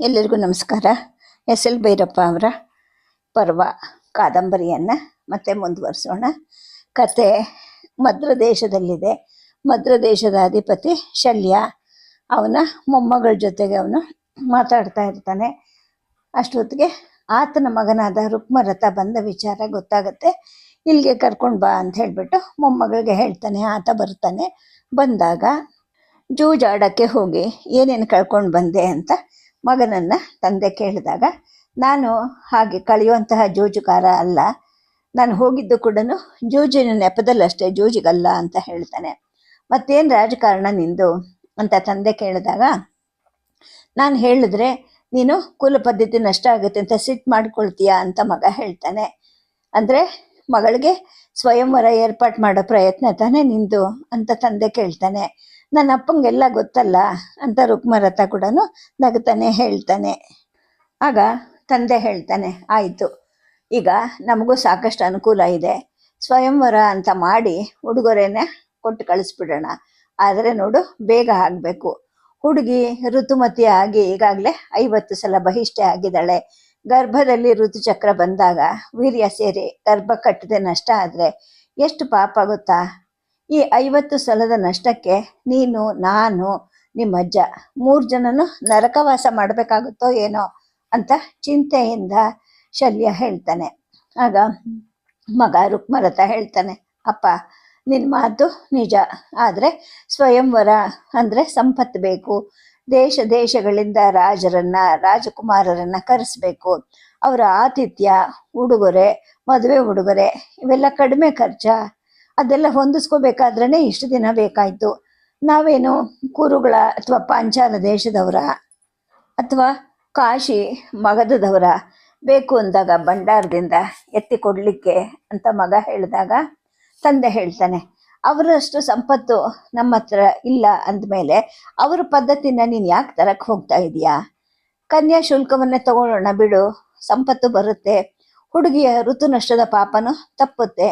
ಎಲ್ಲರಿಗೂ ನಮಸ್ಕಾರ. S L Bhyrappa ಅವರ ಪರ್ವ ಕಾದಂಬರಿಯನ್ನು ಮತ್ತೆ ಮುಂದುವರಿಸೋಣ. ಕತೆ ಮದ್ರ ದೇಶದಲ್ಲಿದೆ. ಮದ್ರ ದೇಶದ ಅಧಿಪತಿ ಶಲ್ಯ ಅವನ ಮೊಮ್ಮಗಳ ಜೊತೆಗೆ ಅವನು ಮಾತಾಡ್ತಾ ಇರ್ತಾನೆ. ಅಷ್ಟೊತ್ತಿಗೆ ಆತನ ಮಗನಾದ ರುಕ್ಮರಥ ಬಂದ ವಿಚಾರ ಗೊತ್ತಾಗುತ್ತೆ. ಇಲ್ಲಿಗೆ ಕರ್ಕೊಂಡು ಬಾ ಅಂತ ಹೇಳಿಬಿಟ್ಟು ಮೊಮ್ಮಗಳಿಗೆ ಹೇಳ್ತಾನೆ. ಆತ ಬರ್ತಾನೆ. ಬಂದಾಗ ಜೂಜಾಡೋಕ್ಕೆ ಹೋಗಿ ಏನೇನು ಕಳ್ಕೊಂಡು ಬಂದೆ ಅಂತ ಮಗನನ್ನ ತಂದೆ ಕೇಳಿದಾಗ, ನಾನು ಹಾಗೆ ಕಳೆಯುವಂತಹ ಜೂಜುಕಾರ ಅಲ್ಲ. ನಾನು ಹೋಗಿದ್ದು ಕೂಡ ಜೂಜಿನ ನೆಪದಲ್ಲಷ್ಟೇ, ಜೂಜಿಗಲ್ಲ ಅಂತ ಹೇಳ್ತಾನೆ. ಮತ್ತೇನು ರಾಜಕಾರಣ ನಿಂದು? ಅಂತ ತಂದೆ ಕೇಳಿದಾಗ, ನಾನು ಹೇಳಿದ್ರೆ ನೀನು ಕುಲ ಪದ್ಧತಿ ನಷ್ಟ ಆಗುತ್ತೆ ಅಂತ ಸಿಟ್ಟು ಮಾಡ್ಕೊಳ್ತೀಯಾ ಅಂತ ಮಗ ಹೇಳ್ತಾನೆ. ಅಂದರೆ ಮಗಳಿಗೆ ಸ್ವಯಂವರ ಏರ್ಪಾಟ್ ಮಾಡೋ ಪ್ರಯತ್ನ ತಾನೇ ನಿಂದು? ಅಂತ ತಂದೆ ಕೇಳ್ತಾನೆ. ನನ್ನ ಅಪ್ಪಂಗೆಲ್ಲ ಗೊತ್ತಲ್ಲ? ಅಂತ ರುಕ್ಮರಥ ಕೂಡ ನಗ್ತಾನೆ ಹೇಳ್ತಾನೆ. ಆಗ ತಂದೆ ಹೇಳ್ತಾನೆ, ಆಯಿತು, ಈಗ ನಮಗೂ ಸಾಕಷ್ಟು ಅನುಕೂಲ ಇದೆ. ಸ್ವಯಂವರ ಅಂತ ಮಾಡಿ ಉಡುಗೊರೆನೇ ಕೊಟ್ಟು ಕಳಿಸ್ಬಿಡೋಣ. ಆದರೆ ನೋಡು, ಬೇಗ ಆಗಬೇಕು. ಹುಡುಗಿ ಋತುಮತಿ ಆಗಿ ಈಗಾಗಲೇ ಐವತ್ತು ಸಲ ಬಹಿಷ್ಠೆ ಆಗಿದ್ದಾಳೆ. ಗರ್ಭದಲ್ಲಿ ಋತುಚಕ್ರ ಬಂದಾಗ ವೀರ್ಯ ಸೇರಿ ಗರ್ಭ ಕಟ್ಟದೆ ನಷ್ಟ ಆದರೆ ಎಷ್ಟು ಪಾಪ ಗೊತ್ತಾ? ಈ ಐವತ್ತು ಸಲದ ನಷ್ಟಕ್ಕೆ ನೀನು, ನಾನು, ನಿಮ್ಮ ಅಜ್ಜ ಮೂರು ಜನನು ನರಕವಾಸ ಮಾಡಬೇಕಾಗುತ್ತೋ ಏನೋ ಅಂತ ಚಿಂತೆಯಿಂದ ಶಲ್ಯ ಹೇಳ್ತಾನೆ. ಆಗ ಮಗ ರುಕ್ಮರತ ಹೇಳ್ತಾನೆ, ಅಪ್ಪ ನಿನ್ನ ಮಾತು ನಿಜ. ಆದರೆ ಸ್ವಯಂವರ ಅಂದರೆ ಸಂಪತ್ತು ಬೇಕು. ದೇಶ ದೇಶಗಳಿಂದ ರಾಜರನ್ನ, ರಾಜಕುಮಾರರನ್ನ ಕರೆಸ್ಬೇಕು. ಅವರ ಆತಿಥ್ಯ, ಉಡುಗೊರೆ, ಮದುವೆ ಉಡುಗೊರೆ ಇವೆಲ್ಲ ಕಡಿಮೆ ಖರ್ಚ. ಅದೆಲ್ಲ ಹೊಂದಿಸ್ಕೋಬೇಕಾದ್ರೇ ಇಷ್ಟು ದಿನ ಬೇಕಾಯಿತು. ನಾವೇನು ಕುರುಗಳ ಅಥವಾ ಪಾಂಚಾಲ ದೇಶದವರ ಅಥವಾ ಕಾಶಿ ಮಗದದವರ ಬೇಕು ಅಂದಾಗ ಭಂಡಾರದಿಂದ ಎತ್ತಿ ಕೊಡಲಿಕ್ಕೆ ಅಂತ ಮಗ ಹೇಳಿದಾಗ ತಂದೆ ಹೇಳ್ತಾನೆ, ಅವರಷ್ಟು ಸಂಪತ್ತು ನಮ್ಮ ಹತ್ರ ಇಲ್ಲ ಅಂದಮೇಲೆ ಅವರ ಪದ್ಧತಿನ ನೀನು ಯಾಕೆ ತರಕ್ಕೆ ಹೋಗ್ತಾ ಇದೀಯಾ ಕನ್ಯಾ ಶುಲ್ಕವನ್ನೇ ತಗೊಳ್ಳೋಣ ಬಿಡು, ಸಂಪತ್ತು ಬರುತ್ತೆ, ಹುಡುಗಿಯ ಋತು ನಷ್ಟದ ಪಾಪನು ತಪ್ಪುತ್ತೆ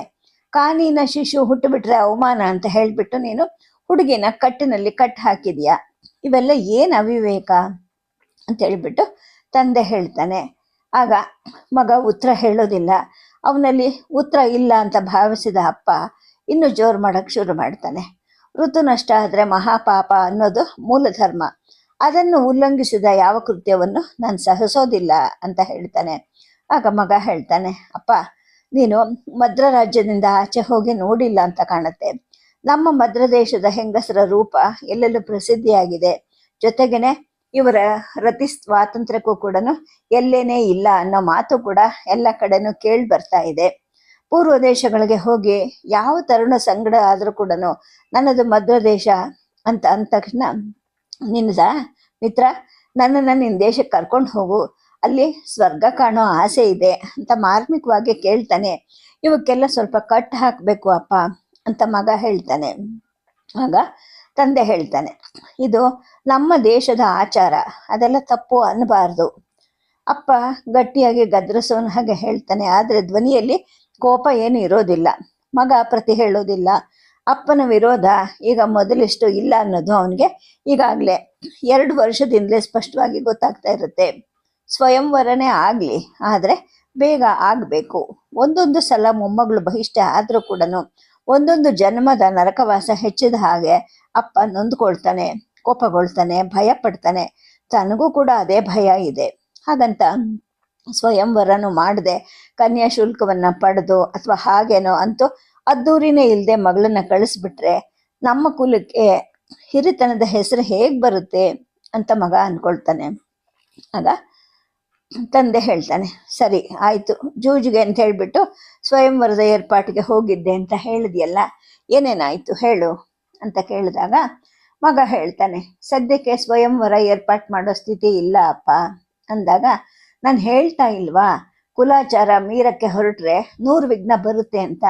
ಕಾನೀನ ಶಿಶು ಹುಟ್ಟುಬಿಟ್ರೆ ಅವಮಾನ ಅಂತ ಹೇಳ್ಬಿಟ್ಟು ನೀನು ಹುಡುಗಿನ ಕಟ್ಟಿನಲ್ಲಿ ಕಟ್ ಹಾಕಿದ್ಯಾ? ಇವೆಲ್ಲ ಏನು ಅವಿವೇಕ ಅಂತ ಹೇಳ್ಬಿಟ್ಟು ತಂದೆ ಹೇಳ್ತಾನೆ. ಆಗ ಮಗ ಉತ್ತರ ಹೇಳೋದಿಲ್ಲ. ಅವನಲ್ಲಿ ಉತ್ತರ ಇಲ್ಲ ಅಂತ ಭಾವಿಸಿದ ಅಪ್ಪ ಇನ್ನು ಜೋರು ಮಾಡೋಕ್ಕೆ ಶುರು ಮಾಡ್ತಾನೆ. ಋತು ನಷ್ಟ ಆದರೆ ಮಹಾಪಾಪ ಅನ್ನೋದು ಮೂಲ ಧರ್ಮ ಅದನ್ನು ಉಲ್ಲಂಘಿಸಿದ ಯಾವ ಕೃತ್ಯವನ್ನು ನಾನು ಸಹಿಸೋದಿಲ್ಲ ಅಂತ ಹೇಳ್ತಾನೆ. ಆಗ ಮಗ ಹೇಳ್ತಾನೆ, ಅಪ್ಪ ನೀನು ಮದ್ರ ರಾಜ್ಯದಿಂದ ಆಚೆ ಹೋಗಿ ನೋಡಿಲ್ಲ ಅಂತ ಕಾಣುತ್ತೆ. ನಮ್ಮ ಮದ್ರ ದೇಶದ ಹೆಂಗಸರ ರೂಪ ಎಲ್ಲೆಲ್ಲೂ ಪ್ರಸಿದ್ಧಿಯಾಗಿದೆ. ಜೊತೆಗೇನೆ ಇವರ ರತಿ ಸ್ವಾತಂತ್ರ್ಯಕ್ಕೂ ಕೂಡ ಎಲ್ಲೇನೇ ಇಲ್ಲ ಅನ್ನೋ ಮಾತು ಕೂಡ ಎಲ್ಲ ಕಡೆನೂ ಕೇಳಿ ಬರ್ತಾ ಇದೆ. ಪೂರ್ವ ದೇಶಗಳಿಗೆ ಹೋಗಿ ಯಾವ ತರುಣ ಸಂಗಡ ಆದರೂ ಕೂಡ ನನ್ನದು ಮದ್ರ ದೇಶ ಅಂತ ಅಂದ ತಕ್ಷಣ ನಿನ್ನದ ಮಿತ್ರ, ನನ್ನನ್ನು ನಿನ್ನ ದೇಶಕ್ಕೆ ಕರ್ಕೊಂಡು ಹೋಗು. ಅಲ್ಲಿ ಸ್ವರ್ಗ ಕಾಣೋ ಆಸೆ ಇದೆ ಅಂತ ಮಾರ್ಮಿಕವಾಗಿ ಕೇಳ್ತಾನೆ. ಇವಕ್ಕೆಲ್ಲ ಸ್ವಲ್ಪ ಕಟ್ ಹಾಕಬೇಕು ಅಪ್ಪ ಅಂತ ಮಗ ಹೇಳ್ತಾನೆ. ಆಗ ತಂದೆ ಹೇಳ್ತಾನೆ, ಇದು ನಮ್ಮ ದೇಶದ ಆಚಾರ, ಅದೆಲ್ಲ ತಪ್ಪು ಅನ್ನಬಾರ್ದು ಅಪ್ಪ ಗಟ್ಟಿಯಾಗಿ ಗದ್ರಸೋನ ಹಾಗೆ ಹೇಳ್ತಾನೆ, ಆದರೆ ಧ್ವನಿಯಲ್ಲಿ ಕೋಪ ಏನು ಇರೋದಿಲ್ಲ. ಮಗ ಪ್ರತಿ ಹೇಳೋದಿಲ್ಲ. ಅಪ್ಪನ ವಿರೋಧ ಈಗ ಮೊದಲಿಷ್ಟು ಇಲ್ಲ ಅನ್ನೋದು ಅವನಿಗೆ ಈಗಾಗಲೇ. ಎರಡು ವರ್ಷದಿಂದಲೇ ಸ್ಪಷ್ಟವಾಗಿ ಗೊತ್ತಾಗ್ತಾ ಇರುತ್ತೆ. ಸ್ವಯಂವರನೇ ಆಗಲಿ, ಆದರೆ ಬೇಗ ಆಗಬೇಕು. ಒಂದೊಂದು ಸಲ ಮೊಮ್ಮಗಳು ಬಹಿಷ್ಠ ಆದರೂ ಕೂಡ ಒಂದೊಂದು ಜನ್ಮದ ನರಕವಾಸ ಹೆಚ್ಚಿದ ಹಾಗೆ ಅಪ್ಪ ನೊಂದ್ಕೊಳ್ತಾನೆ, ಕೋಪಗೊಳ್ತಾನೆ, ಭಯ ಪಡ್ತಾನೆ. ತನಗೂ ಕೂಡ ಅದೇ ಭಯ ಇದೆ. ಹಾಗಂತ ಸ್ವಯಂವರನು ಮಾಡದೆ ಕನ್ಯಾ ಶುಲ್ಕವನ್ನ ಪಡೆದು ಅಥವಾ ಹಾಗೇನೋ ಅಂತೂ ಅದ್ದೂರಿನೇ ಇಲ್ಲದೆ ಮಗಳನ್ನ ಕಳಿಸ್ಬಿಟ್ರೆ ನಮ್ಮ ಕುಲಕ್ಕೆ ಹಿರಿತನದ ಹೆಸರು ಹೇಗೆ ಬರುತ್ತೆ ಅಂತ ಮಗ ಅನ್ಕೊಳ್ತಾನೆ. ಆಗ ತಂದೆ ಹೇಳ್ತಾನೆ, ಸರಿ, ಆಯಿತು, ಜೂಜಿಗೆ ಅಂತ ಹೇಳಿಬಿಟ್ಟು ಸ್ವಯಂವರದ ಏರ್ಪಾಟಿಗೆ ಹೋಗಿದ್ದೆ ಅಂತ ಹೇಳಿದ್ಯಲ್ಲ, ಏನೇನಾಯಿತು ಹೇಳು? ಅಂತ ಕೇಳಿದಾಗ ಮಗ ಹೇಳ್ತಾನೆ, ಸದ್ಯಕ್ಕೆ ಸ್ವಯಂವರ ಏರ್ಪಾಟ್ ಮಾಡೋ ಸ್ಥಿತಿ ಇಲ್ಲ ಅಪ್ಪ. ಅಂದಾಗ, ನಾನು ಹೇಳ್ತಾ ಇಲ್ವಾ? ಕುಲಾಚಾರ ಮೀರಕ್ಕೆ ಹೊರಟ್ರೆ ನೂರು ವಿಘ್ನ ಬರುತ್ತೆ ಅಂತ.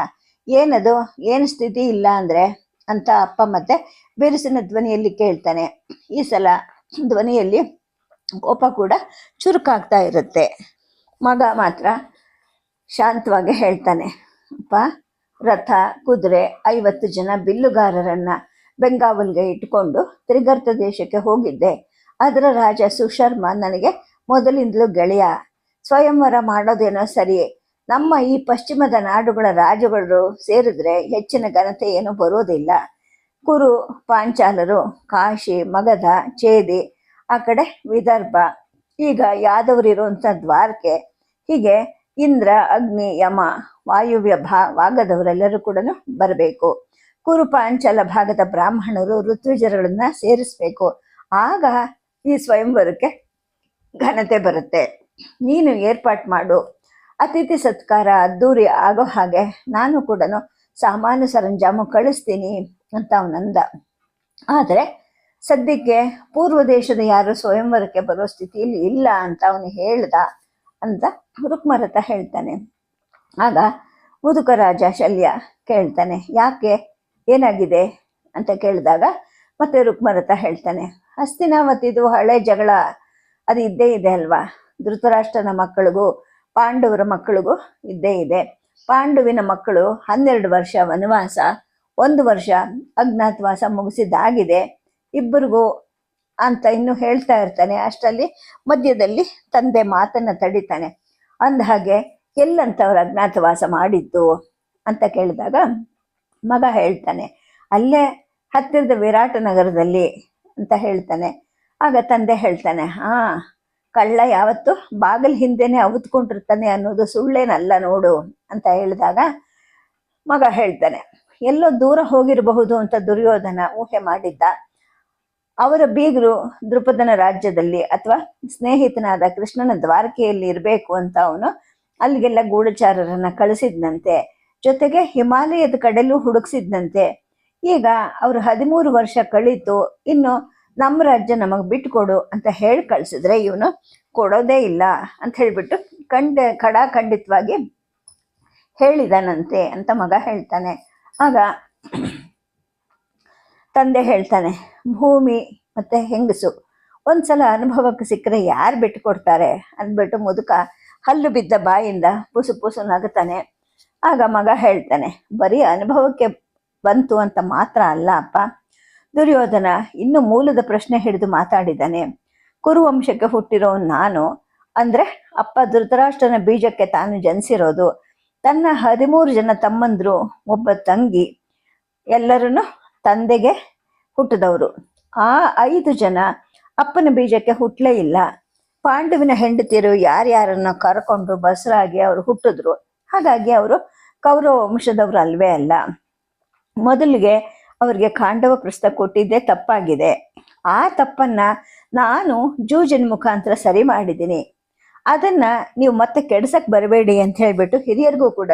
ಏನದು? ಏನು ಸ್ಥಿತಿ ಇಲ್ಲ ಅಂದರೆ? ಅಂತ ಅಪ್ಪ ಮತ್ತೆ ಬಿರುಸಿನ ಧ್ವನಿಯಲ್ಲಿ ಕೇಳ್ತಾನೆ, ಈ ಸಲ ಧ್ವನಿಯಲ್ಲಿ ಕೋಪ ಕೂಡ ಚುರುಕಾಗ್ತಾ ಇರುತ್ತೆ. ಮಗ ಮಾತ್ರ ಶಾಂತವಾಗಿ ಹೇಳ್ತಾನೆ, ಅಪ್ಪ, ರಥ, ಕುದುರೆ ಐವತ್ತು ಜನ ಬಿಲ್ಲುಗಾರರನ್ನ ಬೆಂಗಾವಲ್ಗೆ ಇಟ್ಕೊಂಡು ತ್ರಿಗರ್ತ ದೇಶಕ್ಕೆ ಹೋಗಿದ್ದೆ. ಅದರ ರಾಜ ಸುಶರ್ಮ ನನಗೆ ಮೊದಲಿಂದಲೂ ಗೆಳೆಯ. ಸ್ವಯಂವರ ಮಾಡೋದೇನೋ ಸರಿ. ನಮ್ಮ ಈ ಪಶ್ಚಿಮದ ನಾಡುಗಳ ರಾಜಗಳು ಸೇರಿದ್ರೆ ಹೆಚ್ಚಿನ ಘನತೆ ಏನು ಬರೋದಿಲ್ಲ. ಕುರು, ಪಾಂಚಾಲರು, ಕಾಶಿ, ಮಗಧ ಚೇದಿ ಆ ಕಡೆ ವಿದರ್ಭ. ಈಗ ಯಾದವರಿರುವಂಥ ದ್ವಾರಕೆ ಹೀಗೆ ಇಂದ್ರ, ಅಗ್ನಿ, ಯಮ, ವಾಯುವ್ಯ ಭಾ, ಭಾಗದವರೆಲ್ಲರೂ ಕೂಡ ಬರಬೇಕು. ಕುರು ಪಾಂಚಾಲ ಭಾಗದ ಬ್ರಾಹ್ಮಣರು ಋತ್ವಿಜರುಗಳನ್ನ ಸೇರಿಸ್ಬೇಕು. ಆಗ ಈ ಸ್ವಯಂವರಕ್ಕೆ ಘನತೆ ಬರುತ್ತೆ. ನೀನು ಏರ್ಪಾಟ್ ಮಾಡು. ಅತಿಥಿ ಸತ್ಕಾರ ಅದ್ದೂರಿ ಆಗೋ ಹಾಗೆ ನಾನು ಕೂಡ ಸಾಮಾನ್ಯ ಸರಂಜಾಮು ಕಳಿಸ್ತೀನಿ ಅಂತ ಅವನಂದ. ಆದರೆ ಸದ್ಯಕ್ಕೆ ಪೂರ್ವ ದೇಶದ ಯಾರು ಸ್ವಯಂವರಕ್ಕೆ ಬರೋ ಸ್ಥಿತಿಯಲ್ಲಿ ಇಲ್ಲ ಅಂತ ಅವನು ಹೇಳ್ದ ಅಂತ ರುಕ್ಮರಥ ಹೇಳ್ತಾನೆ. ಆಗ ಮುದುಕ ರಾಜ ಶಲ್ಯ ಕೇಳ್ತಾನೆ, ಯಾಕೆ? ಏನಾಗಿದೆ? ಅಂತ ಕೇಳಿದಾಗ ಮತ್ತೆ ರುಕ್ಮರಥ ಹೇಳ್ತಾನೆ ಹಸ್ತಿನಾವತಿದು ಹಳೆ ಜಗಳ. ಅದು ಇದ್ದೇ ಇದೆ ಅಲ್ವಾ? ಧೃತರಾಷ್ಟ್ರನ ಮಕ್ಕಳಿಗೂ ಪಾಂಡವರ ಮಕ್ಕಳಿಗೂ ಇದ್ದೇ ಇದೆ. ಪಾಂಡುವಿನ ಮಕ್ಕಳು ಹನ್ನೆರಡು ವರ್ಷ ವನವಾಸ, ಒಂದು ವರ್ಷ ಅಜ್ಞಾತವಾಸ ಮುಗಿಸಿದ್ದಾಗಿದೆ. ಇಬ್ಬರಿಗೂ ಅಂತ ಇನ್ನು ಹೇಳ್ತಾ ಇರ್ತಾನೆ. ಅಷ್ಟರಲ್ಲಿ ಮಧ್ಯದಲ್ಲಿ ತಂದೆ ಮಾತನ್ನ ತಡಿತಾನೆ. ಅಂದ ಹಾಗೆ ಎಲ್ಲಂತವ್ರು ಅಜ್ಞಾತವಾಸ ಮಾಡಿದ್ದು ಅಂತ ಕೇಳಿದಾಗ ಮಗ ಹೇಳ್ತಾನೆ, ಅಲ್ಲೇ ಹತ್ತಿರದ ವಿರಾಟ ನಗರದಲ್ಲಿ ಅಂತ ಹೇಳ್ತಾನೆ. ಆಗ ತಂದೆ ಹೇಳ್ತಾನೆ, ಹಾ, ಕಳ್ಳ ಯಾವತ್ತು ಬಾಗಿಲ ಹಿಂದೆನೆ ಅವತ್ಕೊಂಡಿರ್ತಾನೆ ಅನ್ನೋದು ಸುಳ್ಳೇನಲ್ಲ ನೋಡು ಅಂತ ಹೇಳಿದಾಗ ಮಗ ಹೇಳ್ತಾನೆ, ಎಲ್ಲೋ ದೂರ ಹೋಗಿರಬಹುದು ಅಂತ ದುರ್ಯೋಧನ ಊಹೆ ಮಾಡಿದ್ದ. ಅವರ ಬೀಗರು ದೃಪದನ ರಾಜ್ಯದಲ್ಲಿ ಅಥವಾ ಸ್ನೇಹಿತನಾದ ಕೃಷ್ಣನ ದ್ವಾರಕೆಯಲ್ಲಿ ಇರಬೇಕು ಅಂತ ಅವನು ಅಲ್ಲಿಗೆಲ್ಲ ಗೂಢಚಾರರನ್ನ ಕಳಿಸಿದ್ನಂತೆ. ಜೊತೆಗೆ ಹಿಮಾಲಯದ ಕಡೆಲೂ ಹುಡುಕ್ಸಿದ್ನಂತೆ. ಈಗ ಅವರು ಹದಿಮೂರು ವರ್ಷ ಕಳೀತು, ಇನ್ನು ನಮ್ಮ ರಾಜ್ಯ ನಮಗೆ ಬಿಟ್ಕೊಡು ಅಂತ ಹೇಳಿ ಕಳ್ಸಿದ್ರೆ ಇವನು ಕೊಡೋದೇ ಇಲ್ಲ ಅಂತ ಹೇಳ್ಬಿಟ್ಟು ಖಂಡ, ಖಡಾಖಂಡಿತವಾಗಿ ಹೇಳಿದಾನಂತೆ ಅಂತ ಮಗ ಹೇಳ್ತಾನೆ. ಆಗ ತಂದೆ ಹೇಳ್ತಾನೆ, ಭೂಮಿ ಮತ್ತೆ ಹೆಂಗಸು, ಒಂದ್ಸಲ ಅನುಭವಕ್ಕೆ ಸಿಕ್ಕರೆ ಯಾರು ಬಿಟ್ಟು ಕೊಡ್ತಾರೆ ಅಂದ್ಬಿಟ್ಟು ಮುದುಕ ಹಲ್ಲು ಬಿದ್ದ ಬಾಯಿಂದ ಪುಸು ಪುಸು ನಗುತ್ತಾನೆ. ಆಗ ಮಗ ಹೇಳ್ತಾನೆ, ಬರೀ ಅನುಭವಕ್ಕೆ ಬಂತು ಅಂತ ಮಾತ್ರ ಅಲ್ಲ ಅಪ್ಪ. ದುರ್ಯೋಧನ ಇನ್ನು ಮೂಲದ ಪ್ರಶ್ನೆ ಹಿಡಿದು ಮಾತಾಡಿದ್ದಾನೆ, ಕುರುವಂಶಕ್ಕೆ ಹುಟ್ಟಿರೋ ನಾನು. ಅಂದ್ರೆ ಅಪ್ಪ ಧೃತರಾಷ್ಟ್ರನ ಬೀಜಕ್ಕೆ ತಾನು ಜನಿಸಿರೋದು. ತನ್ನ ಹದಿಮೂರು ಜನ ತಮ್ಮಂದ್ರು, ಒಬ್ಬ ತಂಗಿ ಎಲ್ಲರೂ ತಂದೆಗೆ ಹುಟ್ಟಿದವರು. ಆ ಐದು ಜನ ಅಪ್ಪನ ಬೀಜಕ್ಕೆ ಹುಟ್ಟಲೇ ಇಲ್ಲ. ಪಾಂಡುವಿನ ಹೆಂಡತಿಯರು ಯಾರ್ಯಾರನ್ನ ಕರ್ಕೊಂಡು ಬಸರಾಗಿ ಅವರು ಹುಟ್ಟಿದ್ರು. ಹಾಗಾಗಿ ಅವರು ಕೌರವ ವಂಶದವರು ಅಲ್ವೇ ಅಲ್ಲ. ಮೊದಲಿಗೆ ಅವರಿಗೆ ಕಾಂಡವ ಪ್ರಸ್ತ ಕೊಟ್ಟಿದ್ದೇ ತಪ್ಪಾಗಿದೆ. ಆ ತಪ್ಪನ್ನ ನಾನು ಜೂಜನ್ ಮುಖಾಂತರ ಸರಿ ಮಾಡಿದ್ದೀನಿ. ಅದನ್ನ ನೀವು ಮತ್ತೆ ಕೆಡ್ಸಕ್ ಬರಬೇಡಿ ಅಂತ ಹೇಳ್ಬಿಟ್ಟು ಹಿರಿಯರಿಗೂ ಕೂಡ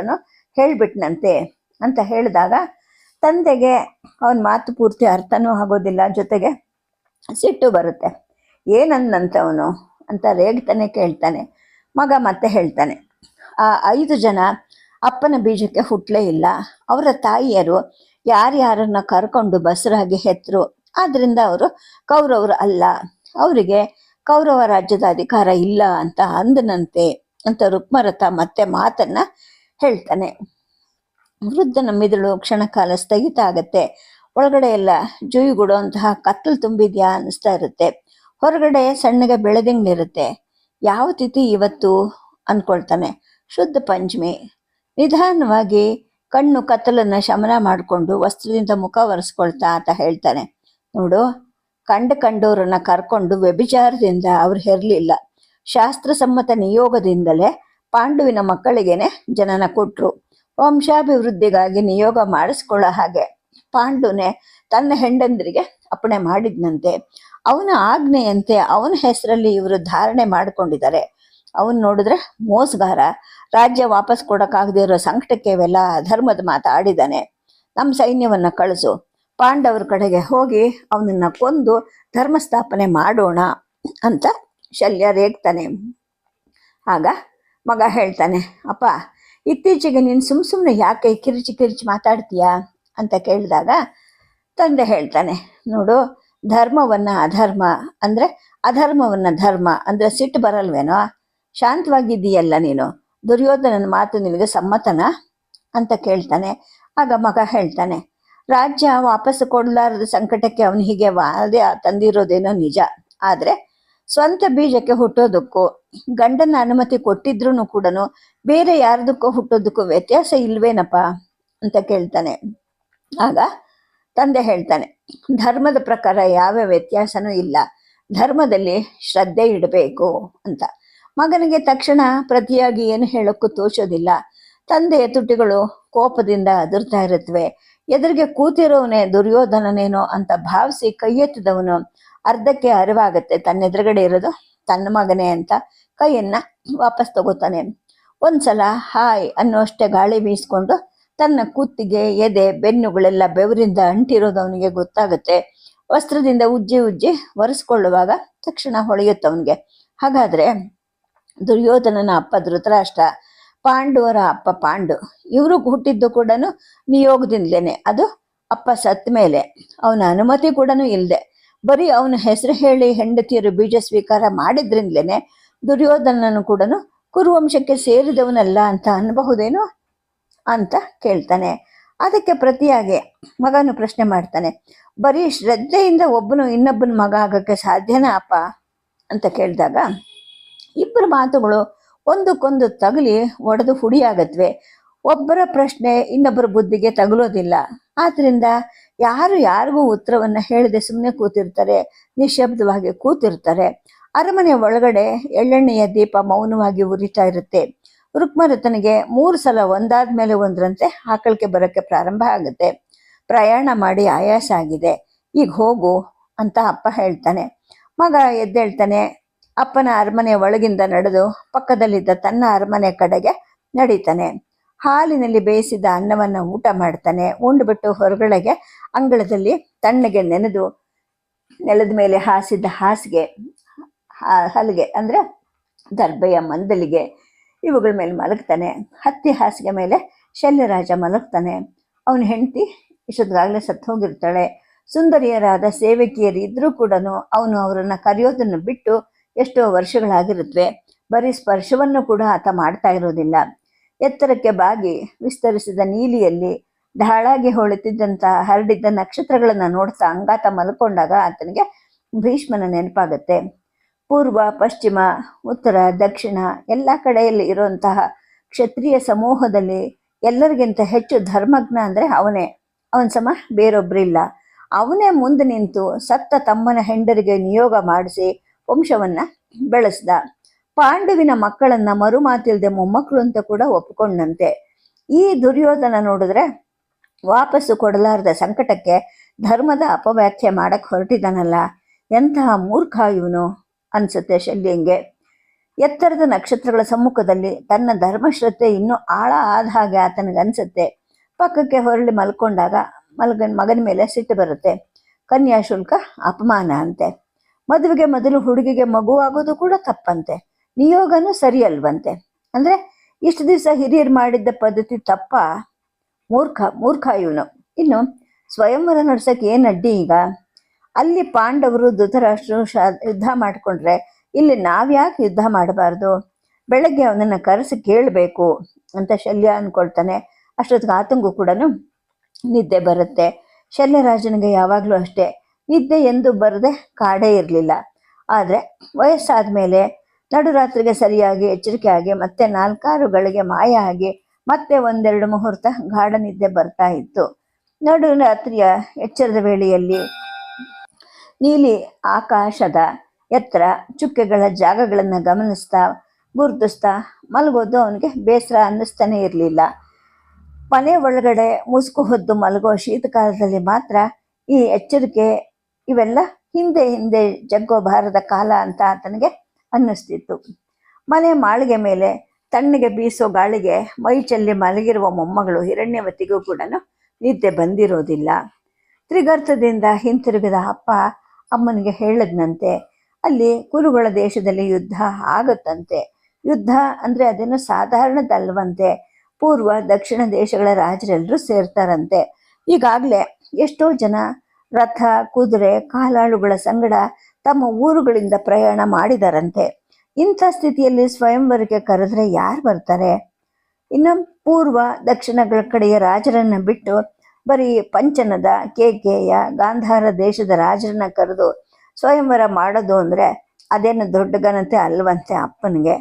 ಹೇಳ್ಬಿಟ್ನಂತೆ ಅಂತ ಹೇಳಿದಾಗ ತಂದೆಗೆ ಅವನ ಮಾತು ಪೂರ್ತಿ ಅರ್ಥನೂ ಆಗೋದಿಲ್ಲ, ಜೊತೆಗೆ ಸಿಟ್ಟು ಬರುತ್ತೆ. ಏನಂದಂತವನು ಅಂತ ರೇಗ್ತಾನೆ ಕೇಳ್ತಾನೆ, ಮಗ ಮತ್ತೆ ಹೇಳ್ತಾನೆ, ಆ ಐದು ಜನ ಅಪ್ಪನ ಬೀಜಕ್ಕೆ ಹುಟ್ಟಲೇ ಇಲ್ಲ. ಅವರ ತಾಯಿಯರು ಯಾರ್ಯಾರನ್ನ ಕರ್ಕೊಂಡು ಬಸರಾಗಿ ಹೆತ್ತರು ಆದ್ರಿಂದ ಅವರು ಕೌರವರು ಅಲ್ಲ. ಅವರಿಗೆ ಕೌರವ ರಾಜ್ಯದ ಅಧಿಕಾರ ಇಲ್ಲ ಅಂತ ಅಂದನಂತೆ ಅಂತ ರುಕ್ಮರಥ ಮತ್ತೆ ಮಾತನ್ನ ಹೇಳ್ತಾನೆ. ವೃದ್ಧನ ಮಿದುಳು ಕ್ಷಣಕಾಲ ಸ್ಥಗಿತ ಆಗತ್ತೆ. ಒಳಗಡೆ ಎಲ್ಲ ಜುಯಿಗುಡುವಂತಹ ಕತ್ತಲು ತುಂಬಿದ್ಯಾ ಅನಿಸ್ತಾ ಇರುತ್ತೆ. ಹೊರಗಡೆ ಸಣ್ಣಗೆ ಬೆಳದಿಂಗಳಿರುತ್ತೆ. ಯಾವ ತಿಥಿ ಇವತ್ತು ಅನ್ಕೊಳ್ತಾನೆ. ಶುದ್ಧ ಪಂಚಮಿ. ನಿಧಾನವಾಗಿ ಕಣ್ಣು ಕತ್ತಲನ್ನು ಶಮನ ಮಾಡಿಕೊಂಡು ವಸ್ತ್ರದಿಂದ ಮುಖ ಒರೆಸ್ಕೊಳ್ತಾ ಅಂತ ಹೇಳ್ತಾನೆ. ನೋಡು, ಕಂಡ ಕಂಡವರನ್ನ ಕರ್ಕೊಂಡು ವ್ಯಭಿಚಾರದಿಂದ ಅವ್ರು ಹೆರ್ಲಿಲ್ಲ. ಶಾಸ್ತ್ರಸಮ್ಮತ ನಿಯೋಗದಿಂದಲೇ ಪಾಂಡುವಿನ ಮಕ್ಕಳಿಗೇನೆ ಜನನ ಕೊಟ್ರು. ವಂಶಾಭಿವೃದ್ಧಿಗಾಗಿ ನಿಯೋಗ ಮಾಡಿಸ್ಕೊಳ್ಳೋ ಹಾಗೆ. ಪಾಂಡುನೆ ತನ್ನ ಹೆಂಡಂದ್ರಿಗೆ ಅಪ್ಪಣೆ ಮಾಡಿದ್ನಂತೆ. ಅವನ ಆಜ್ಞೆಯಂತೆ ಅವನ ಹೆಸರಲ್ಲಿ ಇವರು ಧಾರಣೆ ಮಾಡಿಕೊಂಡಿದ್ದಾರೆ. ಅವನ್ ನೋಡಿದ್ರೆ ಮೋಸಗಾರ. ರಾಜ್ಯ ವಾಪಸ್ ಕೊಡಕ್ಕಾಗದೇ ಇರೋ ಸಂಕಟಕ್ಕೆ ಇವೆಲ್ಲ ಅಧರ್ಮದ ಮಾತಾಡಿದ್ದಾನೆ ನಮ್ಮ ಸೈನ್ಯವನ್ನ ಕಳಿಸು. ಪಾಂಡವರ ಕಡೆಗೆ ಹೋಗಿ ಅವನನ್ನ ಕೊಂದು ಧರ್ಮ ಸ್ಥಾಪನೆ ಮಾಡೋಣ ಅಂತ ಶಲ್ಯ ರೇಗ್ತಾನೆ. ಆಗ ಮಗ ಹೇಳ್ತಾನೆ, ಅಪ್ಪ ಇತ್ತೀಚೆಗೆ ನೀನು ಸುಮ್ಮ ಸುಮ್ಮನೆ ಯಾಕೆ ಕಿರಿಚಿ ಕಿರಿಚಿ ಮಾತಾಡ್ತೀಯಾ ಅಂತ ಕೇಳಿದಾಗ ತಂದೆ ಹೇಳ್ತಾನೆ, ನೋಡು, ಧರ್ಮವನ್ನ ಅಧರ್ಮ ಅಂದ್ರೆ ಅಧರ್ಮವನ್ನ ಧರ್ಮ ಅಂದ್ರೆ ಸಿಟ್ಟು ಬರಲ್ವೇನೋ? ಶಾಂತವಾಗಿದ್ದೀಯಲ್ಲ ನೀನು? ದುರ್ಯೋಧನನ ಮಾತು ನಿನಗೆ ಸಮ್ಮತನ? ಅಂತ ಕೇಳ್ತಾನೆ. ಆಗ ಮಗ ಹೇಳ್ತಾನೆ, ರಾಜ್ಯ ವಾಪಸ್ ಕೊಡಲಾರದ ಸಂಕಟಕ್ಕೆ ಅವನು ಹೀಗೆ ವಾದೆ ತಂದಿರೋದೇನೋ ನಿಜ. ಆದ್ರೆ ಸ್ವಂತ ಬೀಜಕ್ಕೆ ಹುಟ್ಟೋದಕ್ಕೂ ಗಂಡನ ಅನುಮತಿ ಕೊಟ್ಟಿದ್ರು ಕೂಡ ಬೇರೆ ಯಾರದಕ್ಕೂ ಹುಟ್ಟೋದಕ್ಕೂ ವ್ಯತ್ಯಾಸ ಇಲ್ವೇನಪ್ಪ ಅಂತ ಕೇಳ್ತಾನೆ. ಆಗ ತಂದೆ ಹೇಳ್ತಾನೆ, ಧರ್ಮದ ಪ್ರಕಾರ ಯಾವ ವ್ಯತ್ಯಾಸನೂ ಇಲ್ಲ. ಧರ್ಮದಲ್ಲಿ ಶ್ರದ್ಧೆ ಇಡಬೇಕು ಅಂತ. ಮಗನಿಗೆ ತಕ್ಷಣ ಪ್ರತಿಯಾಗಿ ಏನು ಹೇಳೋಕ್ಕೂ ತೋಚೋದಿಲ್ಲ. ತಂದೆಯ ತುಟಿಗಳು ಕೋಪದಿಂದ ಅದುರ್ತಾ ಇರುತ್ತವೆ ಎದುರಿಗೆ ಕೂತಿರೋವನೇ ದುರ್ಯೋಧನನೇನೋ ಅಂತ ಭಾವಿಸಿ ಕೈ ಎತ್ತಿದವನು. ಅರ್ಧಕ್ಕೆ ಅರಿವಾಗುತ್ತೆ. ತನ್ನ ಎದುರುಗಡೆ ಇರೋದು ತನ್ನ ಮಗನೇ ಅಂತ ಕೈಯನ್ನ ವಾಪಸ್ ತಗೋತಾನೆ. ಒಂದ್ಸಲ ಹಾಯ್ ಅನ್ನೋಷ್ಟೇ ಗಾಳಿ ಬೀಸ್ಕೊಂಡು ತನ್ನ ಕುತ್ತಿಗೆ ಎದೆ, ಬೆನ್ನುಗಳೆಲ್ಲ ಬೆವರಿಂದ ಅಂಟಿರೋದು ಅವನಿಗೆ ಗೊತ್ತಾಗುತ್ತೆ. ವಸ್ತ್ರದಿಂದ ಉಜ್ಜಿ ಉಜ್ಜಿ ಒರೆಸ್ಕೊಳ್ಳುವಾಗ ತಕ್ಷಣ ಹೊಳೆಯುತ್ತೆ ಅವನಿಗೆ. ಹಾಗಾದ್ರೆ ದುರ್ಯೋಧನನ ಅಪ್ಪ ಧೃತರಾಷ್ಟ್ರ, ಪಾಂಡವರ ಅಪ್ಪ ಪಾಂಡು, ಇವರು ಹುಟ್ಟಿದ್ದು ಕೂಡ ನಿಯೋಗದಿಂದಲೇನೆ. ಅದು ಅಪ್ಪ ಸತ್ತ ಮೇಲೆ ಅವನ ಅನುಮತಿ ಕೂಡ ಇಲ್ಲದೆ ಬರೀ ಅವನ ಹೆಸರು ಹೇಳಿ ಹೆಂಡತಿಯರು ಬೀಜ ಸ್ವೀಕಾರ ಮಾಡಿದ್ರಿಂದಲೇ ದುರ್ಯೋಧನನು ಕೂಡ ಕುರುವಂಶಕ್ಕೆ ಸೇರಿದವನಲ್ಲ ಅಂತ ಅನ್ನಬಹುದೇನೋ ಅಂತ ಕೇಳ್ತಾನೆ. ಅದಕ್ಕೆ ಪ್ರತಿಯಾಗಿ ಮಗನು ಪ್ರಶ್ನೆ ಮಾಡ್ತಾನೆ, ಬರೀ ಶ್ರದ್ಧೆಯಿಂದ ಒಬ್ಬನು ಇನ್ನೊಬ್ಬನ ಮಗ ಆಗಕ್ಕೆ ಸಾಧ್ಯನಾ ಅಪ್ಪ? ಅಂತ ಕೇಳಿದಾಗ, ಇಬ್ಬರ ಮಾತುಗಳು ಒಂದಕ್ಕೊಂದು ತಗಲಿ ಒಡೆದು ಹುಡಿಯಾಗತ್ವೆ ಒಬ್ಬರ ಪ್ರಶ್ನೆ ಇನ್ನೊಬ್ಬರ ಬುದ್ಧಿಗೆ ತಗುಲೋದಿಲ್ಲ. ಆದ್ರಿಂದ ಯಾರು ಯಾರಿಗೂ ಉತ್ತರವನ್ನು ಹೇಳದೆ ಸುಮ್ಮನೆ ಕೂತಿರ್ತಾರೆ ನಿಶಬ್ದವಾಗಿ ಕೂತಿರ್ತಾರೆ. ಅರಮನೆ ಒಳಗಡೆ ಎಳ್ಳೆಣ್ಣೆಯ ದೀಪ ಮೌನವಾಗಿ ಉರಿತಾ ಇರುತ್ತೆ. ರುಕ್ಮರತನಿಗೆ ಮೂರು ಸಲ ಒಂದಾದ ಮೇಲೆ ಒಂದರಂತೆ ಆಕಳಿಕೆ ಬರೋಕ್ಕೆ ಪ್ರಾರಂಭ ಆಗುತ್ತೆ. ಪ್ರಯಾಣ ಮಾಡಿ ಆಯಾಸ ಆಗಿದೆ. ಈಗ ಹೋಗು ಅಂತ ಅಪ್ಪ ಹೇಳ್ತಾನೆ. ಮಗ ಎದ್ದೇಳ್ತಾನೆ. ಅಪ್ಪನ ಅರಮನೆ ಒಳಗಿಂದ ನಡೆದು ಪಕ್ಕದಲ್ಲಿದ್ದ ತನ್ನ ಅರಮನೆ ಕಡೆಗೆ ನಡೀತಾನೆ. ಹಾಲಿನಲ್ಲಿ ಬೇಯಿಸಿದ ಅನ್ನವನ್ನು ಊಟ ಮಾಡ್ತಾನೆ. ಉಂಡುಬಿಟ್ಟು ಹೊರಗಡೆಗೆ ಅಂಗಳದಲ್ಲಿ ತಣ್ಣಗೆ ನೆನೆದು ನೆಲದ ಮೇಲೆ ಹಾಸಿದ್ದ ಹಾಸಿಗೆ ಹಲಗೆ ಅಂದರೆ ದರ್ಬೆಯ ಮಂದಲಿಗೆ ಇವುಗಳ ಮೇಲೆ ಮಲಗ್ತಾನೆ. ಹತ್ತಿ ಹಾಸಿಗೆ ಮೇಲೆ ಶಲ್ಯರಾಜ ಮಲಗ್ತಾನೆ. ಅವನ ಹೆಂಡತಿ ಇಷ್ಟೊತ್ತಾಗಲೇ ಸತ್ತು ಹೋಗಿರ್ತಾಳೆ. ಸುಂದರಿಯರಾದ ಸೇವಕಿಯರು ಇದ್ದರೂ ಕೂಡ ಅವನು ಅವರನ್ನು ಕರೆಯೋದನ್ನು ಬಿಟ್ಟು ಎಷ್ಟೋ ವರ್ಷಗಳಾಗಿರುತ್ತವೆ ಬರೀ ಸ್ಪರ್ಶವನ್ನು ಕೂಡ ಆತ ಮಾಡ್ತಾ ಇರೋದಿಲ್ಲ. ಎತ್ತರಕ್ಕೆ ಬಾಗಿ ವಿಸ್ತರಿಸಿದ ನೀಲಿಯಲ್ಲಿ ಢಾಳಾಗಿ ಹೊಳೆತಿದ್ದಂತ ಹರಡಿದ್ದ ನಕ್ಷತ್ರಗಳನ್ನು ನೋಡ್ತಾ ಅಂಗಾತ ಮಲ್ಕೊಂಡಾಗ ಆತನಿಗೆ ಭೀಷ್ಮನ ನೆನಪಾಗುತ್ತೆ. ಪೂರ್ವ, ಪಶ್ಚಿಮ, ಉತ್ತರ, ದಕ್ಷಿಣ ಎಲ್ಲ ಕಡೆಯಲ್ಲಿ ಇರುವಂತಹ ಕ್ಷತ್ರಿಯ ಸಮೂಹದಲ್ಲಿ ಎಲ್ಲರಿಗಿಂತ ಹೆಚ್ಚು ಧರ್ಮಜ್ಞ ಅಂದ್ರೆ ಅವನೇ. ಅವನ ಸಮ ಬೇರೊಬ್ಬರಿಲ್ಲ ಅವನೇ ಮುಂದೆ ನಿಂತು ಸತ್ತ ತಮ್ಮನ ಹೆಂಡರಿಗೆ ನಿಯೋಗ ಮಾಡಿಸಿ ವಂಶವನ್ನ ಬೆಳೆಸ್ದ. ಪಾಂಡುವಿನ ಮಕ್ಕಳನ್ನ ಮರುಮಾತಿಲ್ದೆ ಮೊಮ್ಮಕ್ಕಳು ಅಂತ ಕೂಡ ಒಪ್ಕೊಂಡಂತೆ. ಈ ದುರ್ಯೋಧನ ನೋಡಿದ್ರೆ ವಾಪಸ್ಸು ಕೊಡಲಾರದ ಸಂಕಟಕ್ಕೆ ಧರ್ಮದ ಅಪವ್ಯಾಖ್ಯೆ ಮಾಡಕ್ ಹೊರಟಿದನಲ್ಲ, ಎಂತಹ ಮೂರ್ಖ ಇವನು ಅನ್ಸುತ್ತೆ ಶಲ್ಯಂಗೆ. ಎತ್ತರದ ನಕ್ಷತ್ರಗಳ ಸಮ್ಮುಖದಲ್ಲಿ ತನ್ನ ಧರ್ಮಶ್ರದ್ಧೆ ಇನ್ನೂ ಆಳ ಆದ ಹಾಗೆ ಆತನಿಗೆ ಅನ್ಸುತ್ತೆ ಪಕ್ಕಕ್ಕೆ ಹೊರಳಿ ಮಲ್ಕೊಂಡಾಗ ಮಲ್ಗನ್ ಮಗನ ಮೇಲೆ ಸಿಟ್ಟು ಬರುತ್ತೆ. ಕನ್ಯಾ ಶುಲ್ಕ ಅಪಮಾನ ಅಂತೆ. ಮದುವೆಗೆ ಮೊದಲು ಹುಡುಗಿಗೆ ಮಗುವಾಗೋದು ಕೂಡ ತಪ್ಪಂತೆ. ನಿಯೋಗನೂ ಸರಿ ಅಲ್ವಂತೆ ಅಂದ್ರೆ ಇಷ್ಟು ದಿವಸ ಹಿರಿಯರು ಮಾಡಿದ್ದ ಪದ್ಧತಿ ತಪ್ಪ. ಮೂರ್ಖ ಮೂರ್ಖ ಇವನು. ಇನ್ನು ಸ್ವಯಂವರ ನಡ್ಸಕ್ಕೆ ಏನು ಅಡ್ಡಿ ಈಗ? ಅಲ್ಲಿ ಪಾಂಡವರು ಧೃತರಾಷ್ಟ್ರು ಯುದ್ಧ ಮಾಡಿಕೊಂಡ್ರೆ ಇಲ್ಲಿ ನಾವ್ಯಾಕೆ ಯುದ್ಧ ಮಾಡಬಾರ್ದು? ಬೆಳಗ್ಗೆ ಅವನನ್ನು ಕರೆಸಿ ಕೇಳಬೇಕು ಅಂತ ಶಲ್ಯ ಅಂದ್ಕೊಳ್ತಾನೆ ಅಷ್ಟೊತ್ತಿಗೆ ಆತಂಗೂ ಕೂಡ ನಿದ್ದೆ ಬರುತ್ತೆ. ಶಲ್ಯರಾಜನಿಗೆ ಯಾವಾಗಲೂ ಅಷ್ಟೇ. ನಿದ್ದೆ ಎಂದು ಬರದೆ ಕಾಡೇ ಇರಲಿಲ್ಲ. ಆದರೆ ವಯಸ್ಸಾದ ಮೇಲೆ ನಡುರಾತ್ರಿಗೆ ಸರಿಯಾಗಿ ಎಚ್ಚರಿಕೆ ಆಗಿ, ಮತ್ತೆ ನಾಲ್ಕಾರು ಗಳಿಗೆ ಮಾಯ ಆಗಿ, ಮತ್ತೆ ಒಂದೆರಡು ಮುಹೂರ್ತ ಗಾಢ ನಿದ್ದೆ ಬರ್ತಾ ಇತ್ತು. ನಡು ರಾತ್ರಿಯ ಎಚ್ಚರದ ವೇಳೆಯಲ್ಲಿ ನೀಲಿ ಆಕಾಶದ ಎತ್ತರ ಚುಕ್ಕೆಗಳ ಜಾಗಗಳನ್ನು ಗಮನಿಸ್ತಾ, ಗುರುತಿಸ್ತಾ ಮಲಗೋದು ಅವನಿಗೆ ಬೇಸರ ಅನ್ನಿಸ್ತಾನೆ ಇರಲಿಲ್ಲ. ಮನೆ ಒಳಗಡೆ ಮುಸುಕು ಹೊದ್ದು ಮಲಗೋ ಶೀತಕಾಲದಲ್ಲಿ ಮಾತ್ರ ಈ ಎಚ್ಚರಿಕೆ ಇವೆಲ್ಲ ಹಿಂದೆ ಹಿಂದೆ ಜಗ್ಗೋ ಬಾರದ ಕಾಲ ಅಂತ ಆತನಿಗೆ ಅನ್ನಿಸ್ತಿತ್ತು. ಮನೆ ಮಾಳಿಗೆ ಮೇಲೆ ತಣ್ಣಗೆ ಬೀಸೋ ಗಾಳಿಗೆ ಮೈ ಚೆಲ್ಲಿ ಮಲಗಿರುವ ಮೊಮ್ಮಗಳು ಹಿರಣ್ಯವತಿಗೂ ಕೂಡ ನಿದ್ದೆ ಬಂದಿರೋದಿಲ್ಲ. ತ್ರಿಗರ್ಥದಿಂದ ಹಿಂತಿರುಗಿದ ಅಪ್ಪ ಅಮ್ಮನಿಗೆ ಹೇಳದ್ನಂತೆ, ಅಲ್ಲಿ ಕುರುಗಳ ದೇಶದಲ್ಲಿ ಯುದ್ಧ ಆಗುತ್ತಂತೆ. ಯುದ್ಧ ಅಂದರೆ ಅದೇನು ಸಾಧಾರಣದಲ್ವಂತೆ, ಪೂರ್ವ ದಕ್ಷಿಣ ದೇಶಗಳ ರಾಜರೆಲ್ಲರೂ ಸೇರ್ತಾರಂತೆ. ಈಗಾಗಲೇ ಎಷ್ಟೋ ಜನ ರಥ, ಕುದುರೆ, ಕಾಲಾಳುಗಳ ಸಂಗಡ ತಮ್ಮ ಊರುಗಳಿಂದ ಪ್ರಯಾಣ ಮಾಡಿದರಂತೆ. ಇಂಥ ಸ್ಥಿತಿಯಲ್ಲಿ ಸ್ವಯಂವರಕ್ಕೆ ಕರೆದ್ರೆ ಯಾರು ಬರ್ತಾರೆ? ಇನ್ನು ಪೂರ್ವ, ದಕ್ಷಿಣಗಳ ಕಡೆಯ ರಾಜರನ್ನ ಬಿಟ್ಟು ಬರೀ ಪಂಚನದ, ಕೇಕೆಯ ಗಾಂಧಾರ ದೇಶದ ರಾಜರನ್ನ ಕರೆದು ಸ್ವಯಂವರ ಮಾಡೋದು ಅಂದರೆ ಅದೇನು ದೊಡ್ಡ ಘನತೆ ಅಲ್ವಂತೆ ಅಪ್ಪನಿಗೆ?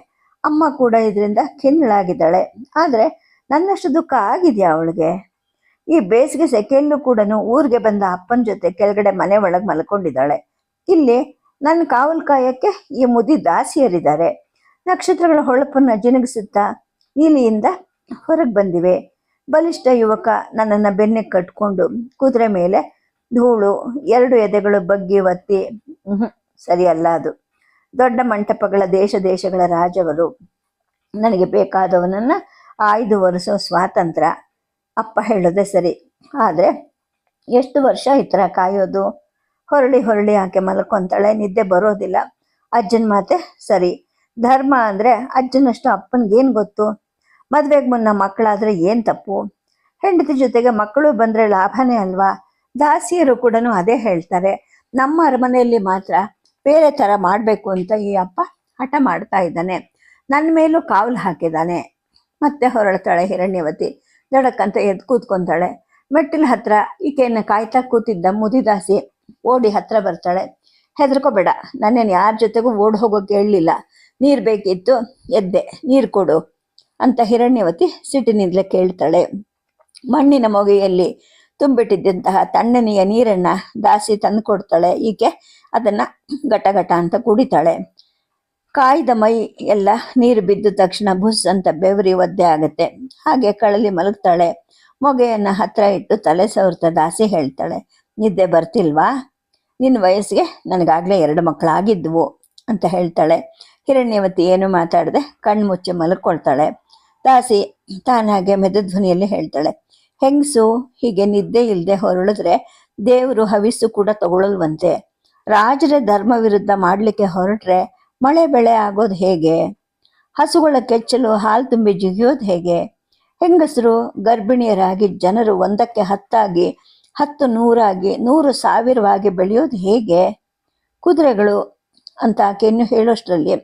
ಅಮ್ಮ ಕೂಡ ಇದರಿಂದ ಖಿನ್ನಳಾಗಿದ್ದಾಳೆ. ಆದರೆ ನನ್ನಷ್ಟು ದುಃಖ ಆಗಿದೆಯಾ ಅವಳಿಗೆ? ಈ ಬೇಸಿಗೆ ಸೆಕೆಯಲ್ಲೂ ಕೂಡ ಊರಿಗೆ ಬಂದ ಅಪ್ಪನ ಜೊತೆ ಕೆಳಗಡೆ ಮನೆ ಒಳಗೆ ಮಲ್ಕೊಂಡಿದ್ದಾಳೆ. ಇಲ್ಲಿ ನನ್ನ ಕಾವಲು ಕಾಯಕ್ಕೆ ಈ ಮುದಿ ದಾಸಿಯರಿದ್ದಾರೆ. ನಕ್ಷತ್ರಗಳ ಹೊಳಪನ್ನು ಜಿನಗಿಸುತ್ತಾ ನೀಲಿಯಿಂದ ಹೊರಗೆ ಬಂದಿವೆ. ಬಲಿಷ್ಠ ಯುವಕ ನನ್ನನ್ನು ಬೆನ್ನಿಗೆ ಕಟ್ಕೊಂಡು ಕುದುರೆ ಮೇಲೆ ಧೂಳು, ಎರಡು ಎದೆಗಳು ಬಗ್ಗಿ ಒತ್ತಿ ಸರಿಯಲ್ಲ ಅದು. ದೊಡ್ಡ ಮಂಟಪಗಳ ದೇಶ ದೇಶಗಳ ರಾಜವರು. ನನಗೆ ಬೇಕಾದವನನ್ನು ಆಯ್ದು ಒರೆಸೋ ಸ್ವಾತಂತ್ರ್ಯ. ಅಪ್ಪ ಹೇಳೋದೇ ಸರಿ. ಆದರೆ ಎಷ್ಟು ವರ್ಷ ಈ ಥರ ಕಾಯೋದು? ಹೊರಳಿ ಹೊರಳಿ ಆಕೆ ಮಲ್ಕೊಂತಾಳೆ, ನಿದ್ದೆ ಬರೋದಿಲ್ಲ. ಅಜ್ಜನ ಮಾತೆ ಸರಿ. ಧರ್ಮ ಅಂದರೆ ಅಜ್ಜನಷ್ಟು ಅಪ್ಪನಿಗೇನು ಗೊತ್ತು? ಮದುವೆಗೆ ಮುನ್ನ ಮಕ್ಕಳಾದರೆ ಏನು ತಪ್ಪು? ಹೆಂಡತಿ ಜೊತೆಗೆ ಮಕ್ಕಳು ಬಂದರೆ ಲಾಭನೇ ಅಲ್ವಾ? ದಾಸಿಯರು ಕೂಡ ಅದೇ ಹೇಳ್ತಾರೆ. ನಮ್ಮ ಅರಮನೆಯಲ್ಲಿ ಮಾತ್ರ ಬೇರೆ ಥರ ಮಾಡಬೇಕು ಅಂತ ಈ ಅಪ್ಪ ಹಠ ಮಾಡ್ತಾ ಇದ್ದಾನೆ. ನನ್ನ ಮೇಲೂ ಕಾವಲು ಹಾಕಿದ್ದಾನೆ. ಮತ್ತೆ ಹೊರಳ್ತಾಳೆ ಹಿರಣ್ಯವತಿ. ದಡಕ್ಕಂತ ಎದ್ದು ಕೂತ್ಕೊಂತಾಳೆ ಮೆಟ್ಟಿಲ ಹತ್ರ ಈಕೆಯನ್ನು ಕಾಯ್ತಾ ಕೂತಿದ್ದ ಮುದಿದಾಸಿ ಓಡಿ ಹತ್ರ ಬರ್ತಾಳೆ. ಹೆದರ್ಕೋಬೇಡ ನಾನೇನು ಯಾರ ಜೊತೆಗೂ ಓಡ್ ಹೋಗೋಕೆ ಹೇಳಲಿಲ್ಲ. ನೀರು ಬೇಕಿತ್ತು, ಎದ್ದೆ, ನೀರು ಕೊಡು ಅಂತ ಹಿರಣ್ಯವತಿ ಸಿಟ್ಟಿನಿಂದಲೇ ಕೇಳ್ತಾಳೆ. ಮಣ್ಣಿನ ಮೊಗೆಯಲ್ಲಿ ತುಂಬಿಟ್ಟಿದ್ದಂತಹ ತಣ್ಣನೆಯ ನೀರನ್ನ ದಾಸಿ ತಂದು ಕೊಡ್ತಾಳೆ ಈಕೆ ಅದನ್ನ ಗಟ ಗಟ ಅಂತ ಕುಡಿತಾಳೆ. ಕಾಯ್ದ ಮೈ ಎಲ್ಲ ನೀರು ಬಿದ್ದ ತಕ್ಷಣ ಬುಸ್ ಅಂತ ಬೆವರಿ ಒದ್ದೆ ಆಗುತ್ತೆ. ಹಾಗೆ ಕಳಲಿ ಮಲಗ್ತಾಳೆ. ಮೊಗೆಯನ್ನ ಹತ್ರ ಇಟ್ಟು ತಲೆ ಸವರ್ತ ದಾಸಿ ಹೇಳ್ತಾಳೆ, ನಿದ್ದೆ ಬರ್ತಿಲ್ವಾ? ನಿನ್ನ ವಯಸ್ಸಿಗೆ ನನಗಾಗಲೇ ಎರಡು ಮಕ್ಕಳಾಗಿದ್ವು ಅಂತ ಹೇಳ್ತಾಳೆ. ಹಿರಣ್ಯವತಿ ಏನು ಮಾತಾಡದೆ ಕಣ್ಣು ಮುಚ್ಚಿ ಮಲ್ಕೊಳ್ತಾಳೆ. ದಾಸಿ ತಾನಾಗೆ ಮೆದಧ್ವನಿಯಲ್ಲಿ ಹೇಳ್ತಾಳೆ, ಹೆಂಗಸು? ಹೀಗೆ ನಿದ್ದೆ ಇಲ್ಲದೆ ಹೊರಳಿದ್ರೆ ದೇವರು ಹವಿಸ್ಸು ಕೂಡ ತಗೊಳ್ಳಲ್ವಂತೆ ರಾಜರ ಧರ್ಮ ವಿರುದ್ಧ ಮಾಡಲಿಕ್ಕೆ ಹೊರಟ್ರೆ ಮಳೆ ಬೆಳೆ ಆಗೋದು ಹೇಗೆ? ಹಸುಗಳ ಕೆಚ್ಚಲು ಹಾಲು ತುಂಬಿ ಜಿಗಿಯೋದು ಹೇಗೆ? ಹೆಂಗಸರು ಗರ್ಭಿಣಿಯರಾಗಿ ಜನರು ಒಂದಕ್ಕೆ ಹತ್ತಾಗಿ, ಹತ್ತು ನೂರಾಗಿ, ನೂರು ಸಾವಿರವಾಗಿ ಬೆಳೆಯೋದು ಹೇಗೆ? ಕುದುರೆಗಳು ಅಂತ ಆಕೆ ಇನ್ನು ಹೇಳೋಷ್ಟರಲ್ಲಿ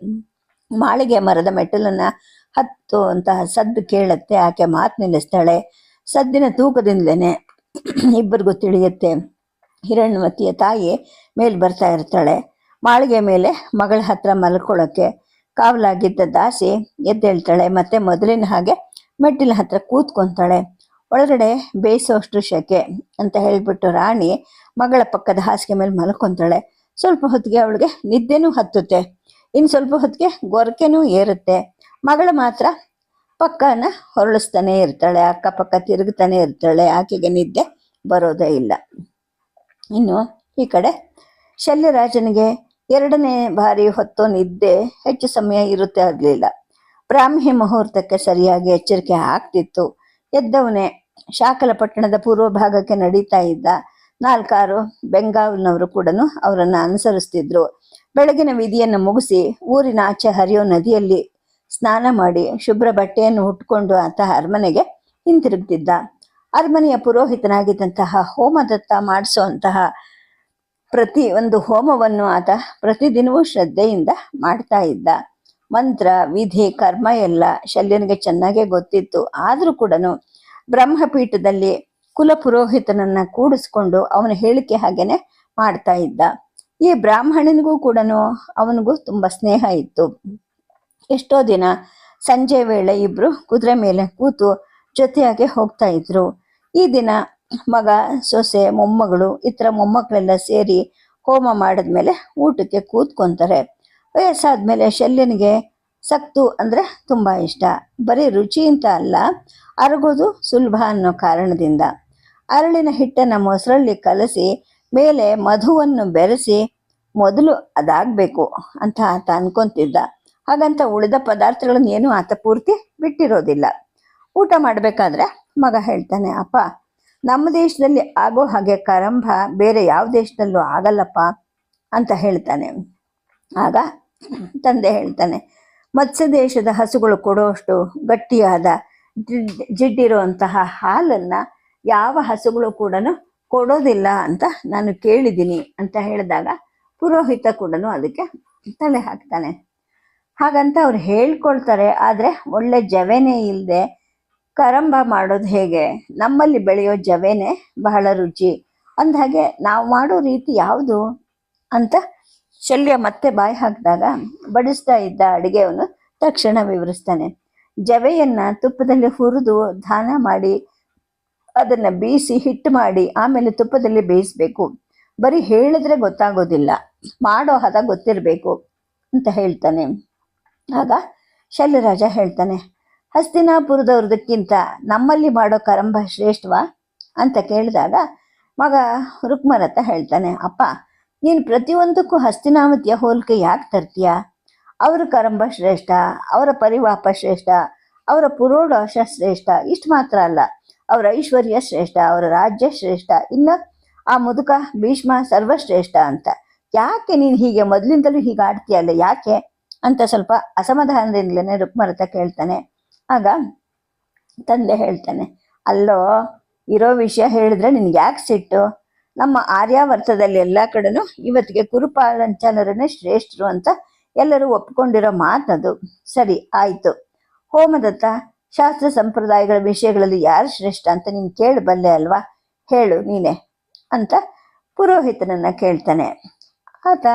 ಮಾಳಿಗೆ ಮರದ ಮೆಟ್ಟಲನ್ನ ಹತ್ತು ಅಂತ ಸದ್ದು ಕೇಳತ್ತೆ. ಆಕೆ ಮಾತು ನಿಲ್ಲಿಸ್ತಾಳೆ. ಸದ್ದಿನ ತೂಕದಿಂದಲೇ ಇಬ್ಬರಿಗೂ ತಿಳಿಯುತ್ತೆ. ಹಿರಣ್ಯವತಿಯ ತಾಯಿ ಮೇಲೆ ಬರ್ತಾ ಇರ್ತಾಳೆ. ಮಾಳಿಗೆ ಮೇಲೆ ಮಗಳ ಹತ್ರ ಮಲ್ಕೊಳ್ಳೋಕ್ಕೆ ಕಾವಲಾಗಿದ್ದ ದಾಸಿ ಎದ್ದೇಳ್ತಾಳೆ. ಮತ್ತೆ ಮೊದಲಿನ ಹಾಗೆ ಮೆಟ್ಟಿಲ ಹತ್ರ ಕೂತ್ಕೊಂತಾಳೆ. ಒಳಗಡೆ ಬೇಯಿಸೋಷ್ಟು ಶೆಕೆ ಅಂತ ಹೇಳಿಬಿಟ್ಟು ರಾಣಿ ಮಗಳ ಪಕ್ಕದ ಹಾಸಿಗೆ ಮೇಲೆ ಮಲ್ಕೊತಾಳೆ. ಸ್ವಲ್ಪ ಹೊತ್ತಿಗೆ ಅವಳಿಗೆ ನಿದ್ದೆನೂ ಹತ್ತುತ್ತೆ. ಇನ್ನು ಸ್ವಲ್ಪ ಹೊತ್ತಿಗೆ ಗೊರಕೆನೂ ಏರುತ್ತೆ. ಮಗಳು ಮಾತ್ರ ಪಕ್ಕನ ಹೊರಳಿಸ್ತಾನೆ ಇರ್ತಾಳೆ. ಅಕ್ಕಪಕ್ಕ ತಿರುಗ್ತಾನೆ ಇರ್ತಾಳೆ. ಆಕೆಗೆ ನಿದ್ದೆ ಬರೋದೇ ಇಲ್ಲ. ಇನ್ನು ಈ ಕಡೆ ಶಲ್ಯರಾಜನಿಗೆ ಎರಡನೇ ಬಾರಿ ಹೊತ್ತು ನಿದ್ದೆ ಹೆಚ್ಚು ಸಮಯ ಇರುತ್ತೆ ಆಗಲಿಲ್ಲ. ಬ್ರಾಹ್ಮಿ ಮುಹೂರ್ತಕ್ಕೆ ಸರಿಯಾಗಿ ಎಚ್ಚರಿಕೆ ಆಗ್ತಿತ್ತು. ಎದ್ದವನೇ ಶಾಕಲಪಟ್ಟಣದ ಪೂರ್ವ ಭಾಗಕ್ಕೆ ನಡೀತಾ ಇದ್ದ ನಾಲ್ಕಾರು ಬೆಂಗಾವಲ್ನವರು ಕೂಡ ಅವರನ್ನು ಅನುಸರಿಸ್ತಿದ್ರು. ಬೆಳಗಿನ ವಿಧಿಯನ್ನು ಮುಗಿಸಿ ಊರಿನ ಆಚೆ ಹರಿಯೋ ನದಿಯಲ್ಲಿ ಸ್ನಾನ ಮಾಡಿ ಶುಭ್ರ ಬಟ್ಟೆಯನ್ನು ಉಟ್ಕೊಂಡು ಆತ ಅರಮನೆಗೆ ಹಿಂತಿರುಗ್ತಿದ್ದ. ಅರಮನೆಯ ಪುರೋಹಿತನಾಗಿದ್ದಂತಹ ಹೋಮದತ್ತ ಮಾಡಿಸುವಂತಹ ಪ್ರತಿ ಒಂದು ಹೋಮವನ್ನು ಆತ ಪ್ರತಿದಿನವೂ ಶ್ರದ್ಧೆಯಿಂದ ಮಾಡ್ತಾ ಇದ್ದ. ಮಂತ್ರ, ವಿಧಿ, ಕರ್ಮ ಎಲ್ಲ ಶಲ್ಯನಿಗೆ ಚೆನ್ನಾಗೇ ಗೊತ್ತಿತ್ತು. ಆದರೂ ಕೂಡ ಬ್ರಹ್ಮಪೀಠದಲ್ಲಿ ಕುಲ ಪುರೋಹಿತನನ್ನ ಕೂಡಿಸ್ಕೊಂಡು ಅವನ ಹೇಳಿಕೆ ಹಾಗೇನೆ ಮಾಡ್ತಾ ಇದ್ದ. ಈ ಬ್ರಾಹ್ಮಣನಿಗೂ ಕೂಡ ಅವನಿಗೂ ತುಂಬಾ ಸ್ನೇಹ ಇತ್ತು. ಎಷ್ಟೋ ದಿನ ಸಂಜೆ ವೇಳೆ ಇಬ್ರು ಕುದುರೆ ಮೇಲೆ ಕೂತು ಜೊತೆಯಾಗಿ ಹೋಗ್ತಾ ಇದ್ರು. ಈ ದಿನ ಮಗ, ಸೊಸೆ, ಮೊಮ್ಮಗಳು, ಇತರ ಮೊಮ್ಮಕ್ಕಳೆಲ್ಲ ಸೇರಿ ಹೋಮ ಮಾಡಿದ್ಮೇಲೆ ಊಟಕ್ಕೆ ಕೂತ್ಕೊಂತಾರೆ. ವಯಸ್ಸಾದ್ಮೇಲೆ ಶಲ್ಯನಿಗೆ ಸಕ್ತು ಅಂದರೆ ತುಂಬ ಇಷ್ಟ. ಬರೀ ರುಚಿ ಅಂತ ಅಲ್ಲ, ಅರಗೋದು ಸುಲಭ ಅನ್ನೋ ಕಾರಣದಿಂದ. ಅರಳಿನ ಹಿಟ್ಟನ್ನು ಮೊಸರಲ್ಲಿ ಕಲಸಿ, ಮೇಲೆ ಮಧುವನ್ನು ಬೆರೆಸಿ, ಮೊದಲು ಅದಾಗಬೇಕು ಅಂತ ಆತ ಅನ್ಕೊಂತಿದ್ದ. ಹಾಗಂತ ಉಳಿದ ಪದಾರ್ಥಗಳನ್ನ ಏನು ಆತ ಪೂರ್ತಿ ಬಿಟ್ಟಿರೋದಿಲ್ಲ. ಊಟ ಮಾಡಬೇಕಾದ್ರೆ ಮಗ ಹೇಳ್ತಾನೆ, ಅಪ್ಪ ನಮ್ಮ ದೇಶದಲ್ಲಿ ಆಗೋ ಹಾಗೆ ಕರಂಭ ಬೇರೆ ಯಾವ ದೇಶದಲ್ಲೂ ಆಗಲ್ಲಪ್ಪ ಅಂತ ಹೇಳ್ತಾನೆ. ಆಗ ತಂದೆ ಹೇಳ್ತಾನೆ ಮತ್ಸ್ಯ ದೇಶದ ಹಸುಗಳು ಕೊಡುವಷ್ಟು ಗಟ್ಟಿಯಾದ ಜಿಡ್ ಜಿಡ್ಡಿರುವಂತಹ ಹಾಲನ್ನ ಯಾವ ಹಸುಗಳು ಕೂಡ ಕೊಡೋದಿಲ್ಲ ಅಂತ ನಾನು ಕೇಳಿದ್ದೀನಿ ಅಂತ ಹೇಳಿದಾಗ ಪುರೋಹಿತ ಕೂಡ ಅದಕ್ಕೆ ತಲೆ ಹಾಕ್ತಾನೆ. ಹಾಗಂತ ಅವ್ರು ಹೇಳ್ಕೊಳ್ತಾರೆ, ಆದರೆ ಒಳ್ಳೆ ಜವೆನೇ ಇಲ್ಲದೆ ಕರಂಬ ಮಾಡೋದು ಹೇಗೆ? ನಮ್ಮಲ್ಲಿ ಬೆಳೆಯೋ ಜವೆನೇ ಬಹಳ ರುಚಿ. ಅಂದಹಾಗೆ ನಾವು ಮಾಡೋ ರೀತಿ ಯಾವುದು? ಅಂತ ಶಲ್ಯ ಮತ್ತೆ ಬಾಯಿ ಹಾಕಿದಾಗ ಬಡಿಸ್ತಾ ಇದ್ದ ಅಡುಗೆಯನ್ನು ತಕ್ಷಣ ವಿವರಿಸ್ತಾನೆ. ಜವೆಯನ್ನ ತುಪ್ಪದಲ್ಲಿ ಹುರಿದು ದಾನ ಮಾಡಿ ಅದನ್ನ ಬೀಸಿ ಹಿಟ್ಟು ಮಾಡಿ ಆಮೇಲೆ ತುಪ್ಪದಲ್ಲಿ ಬೇಯಿಸ್ಬೇಕು. ಬರೀ ಹೇಳಿದ್ರೆ ಗೊತ್ತಾಗೋದಿಲ್ಲ. ಮಾಡೋ ಹದ ಗೊತ್ತಿರಬೇಕು ಅಂತ ಹೇಳ್ತಾನೆ. ಆಗ ಶಲ್ಯರಾಜ ಹೇಳ್ತಾನೆ ಹಸ್ತಿನಾಪುರದವ್ರದಕ್ಕಿಂತ ನಮ್ಮಲ್ಲಿ ಮಾಡೋ ಕರಂಬ ಶ್ರೇಷ್ಠವಾ ಅಂತ ಕೇಳಿದಾಗ ಮಗ ರುಕ್ಮರಥ ಹೇಳ್ತಾನೆ, ಅಪ್ಪ, ನೀನು ಪ್ರತಿಯೊಂದಕ್ಕೂ ಹಸ್ತಿನಾಮತಿಯ ಹೋಲಿಕೆ ಯಾಕೆ ತರ್ತೀಯ? ಅವರ ಕರಂಬ ಶ್ರೇಷ್ಠ, ಅವರ ಪರಿವಾಪ ಶ್ರೇಷ್ಠ, ಅವರ ಪುರೋಡಾಶ ಶ್ರೇಷ್ಠ, ಇಷ್ಟು ಮಾತ್ರ ಅಲ್ಲ, ಅವರ ಐಶ್ವರ್ಯ ಶ್ರೇಷ್ಠ, ಅವರ ರಾಜ್ಯ ಶ್ರೇಷ್ಠ, ಇನ್ನು ಆ ಮುದುಕ ಭೀಷ್ಮ ಸರ್ವಶ್ರೇಷ್ಠ ಅಂತ. ಯಾಕೆ ನೀನು ಹೀಗೆ ಮೊದಲಿಂದಲೂ ಹೀಗೆ ಆಡ್ತೀಯಲ್ಲ ಯಾಕೆ? ಅಂತ ಸ್ವಲ್ಪ ಅಸಮಾಧಾನದಿಂದಲೇ ರುಕ್ಮರಥ ಕೇಳ್ತಾನೆ ಆಗ ತಂದೆ ಹೇಳ್ತಾನೆ, ಅಲ್ಲೋ, ಇರೋ ವಿಷಯ ಹೇಳಿದ್ರೆ ನಿನ್ಗೆ ಯಾಕೆ ಸಿಟ್ಟು? ನಮ್ಮ ಆರ್ಯಾವರ್ತದಲ್ಲಿ ಎಲ್ಲ ಕಡೆನೂ ಇವತ್ತಿಗೆ ಕುರುಪಾಲಂಚನರನ್ನೇ ಶ್ರೇಷ್ಠರು ಅಂತ ಎಲ್ಲರೂ ಒಪ್ಕೊಂಡಿರೋ ಮಾತದು. ಸರಿ, ಆಯಿತು. ಹೋಮದತ್ತ, ಶಾಸ್ತ್ರ ಸಂಪ್ರದಾಯಗಳ ವಿಷಯಗಳಲ್ಲಿ ಯಾರು ಶ್ರೇಷ್ಠ ಅಂತ ನೀನು ಕೇಳಬಲ್ಲೆ ಅಲ್ವಾ? ಹೇಳು ನೀನೆ, ಅಂತ ಪುರೋಹಿತನನ್ನ ಕೇಳ್ತಾನೆ. ಆತ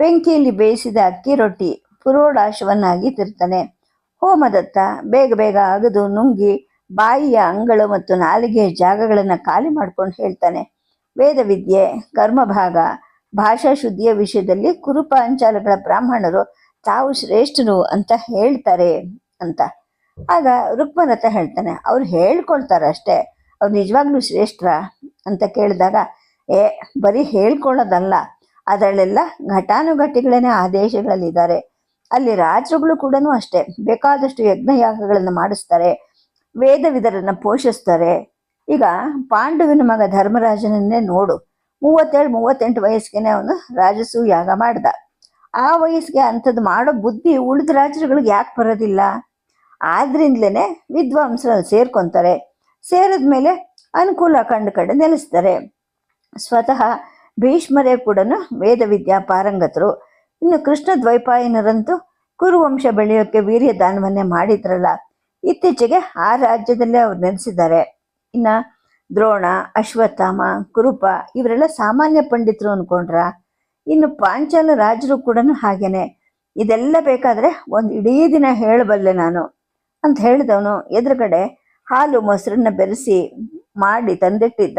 ಬೆಂಕಿಯಲ್ಲಿ ಬೇಯಿಸಿದ ಅಕ್ಕಿ ರೊಟ್ಟಿ ಪುರೋಡಾಶವನ್ನಾಗಿ ತಿರ್ತಾನೆ. ಹೋಮದತ್ತ ಬೇಗ ಬೇಗ ಅಗದು ನುಂಗಿ ಬಾಯಿಯ ಅಂಗಳು ಮತ್ತು ನಾಲಿಗೆಯ ಜಾಗಗಳನ್ನು ಖಾಲಿ ಮಾಡ್ಕೊಂಡು ಹೇಳ್ತಾನೆ. ವೇದವಿದ್ಯೆ, ಕರ್ಮಭಾಗ ಭಾಷಾ ಶುದ್ಧಿಯ ವಿಷಯದಲ್ಲಿ ಕುರುಪಾಂಚಾಲಗಳ ಬ್ರಾಹ್ಮಣರು ತಾವು ಶ್ರೇಷ್ಠರು ಅಂತ ಹೇಳ್ತಾರೆ ಅಂತ. ಆಗ ರುಕ್ಮರಥ ಹೇಳ್ತಾನೆ, ಅವ್ರು ಹೇಳ್ಕೊಳ್ತಾರೆ ಅಷ್ಟೇ ಅವ್ರು ನಿಜವಾಗ್ಲೂ ಶ್ರೇಷ್ಠರ ಅಂತ ಕೇಳಿದಾಗ, ಏ, ಬರೀ ಹೇಳ್ಕೊಳ್ಳೋದಲ್ಲ, ಅದರಲ್ಲೆಲ್ಲ ಘಟಾನುಘಟಿಗಳೇನೆ ಆದೇಶಗಳಲ್ಲಿದ್ದಾರೆ. ದೇಶಗಳಲ್ಲಿದ್ದಾರೆ ಅಲ್ಲಿ ರಾಜರುಗಳು ಕೂಡ ಅಷ್ಟೇ. ಬೇಕಾದಷ್ಟು ಯಜ್ಞಯಾಗಗಳನ್ನು ಮಾಡಿಸ್ತಾರೆ, ವೇದವಿದರನ್ನ ಪೋಷಿಸ್ತಾರೆ. ಈಗ ಪಾಂಡುವಿನ ಮಗ ಧರ್ಮರಾಜನನ್ನೇ ನೋಡು. ಮೂವತ್ತೇಳು, ಮೂವತ್ತೆಂಟು ವಯಸ್ಸಿಗೆನೆ ಅವನು ರಾಜಸು ಯಾಗ ಮಾಡ್ದ. ಆ ವಯಸ್ಸಿಗೆ ಅಂಥದ್ದು ಮಾಡೋ ಬುದ್ಧಿ ಉಳಿದ ರಾಜರುಗಳಿಗೆ ಯಾಕೆ ಬರೋದಿಲ್ಲ? ಆದ್ರಿಂದಲೇ ವಿದ್ವಾಂಸರು ಸೇರ್ಕೊಂತಾರೆ. ಸೇರಿದ್ಮೇಲೆ ಅನುಕೂಲ ಕಂಡು ಕಡೆ ನೆಲೆಸ್ತಾರೆ. ಸ್ವತಃ ಭೀಷ್ಮರೇ ಕೂಡ ವೇದ ವಿದ್ಯಾ ಪಾರಂಗತರು. ಇನ್ನು ಕೃಷ್ಣ ದ್ವೈಪಾಯನರಂತೂ ಕುರುವಂಶ ಬೆಳೆಯೋಕೆ ವೀರ್ಯ ದಾನವನ್ನೇ ಮಾಡಿದ್ರಲ್ಲ. ಇತ್ತೀಚೆಗೆ ಆ ರಾಜ್ಯದಲ್ಲೇ ಅವ್ರು ನೆಲೆಸಿದ್ದಾರೆ. ಇನ್ನ ದ್ರೋಣ, ಅಶ್ವತ್ಥಾಮ, ಕುರುಪ ಇವರೆಲ್ಲ ಸಾಮಾನ್ಯ ಪಂಡಿತರು ಅನ್ಕೊಂಡ್ರ? ಇನ್ನು ಪಾಂಚಾಲ ರಾಜರು ಕೂಡ ಹಾಗೇನೆ. ಇದೆಲ್ಲ ಬೇಕಾದ್ರೆ ಒಂದು ಇಡೀ ದಿನ ಹೇಳಬಲ್ಲೆ ನಾನು ಅಂತ ಹೇಳಿದವನು. ಎದುರುಗಡೆ ಹಾಲು ಮೊಸರನ್ನ ಬೆರೆಸಿ ಮಾಡಿ ತಂದಿಟ್ಟಿದ್ದ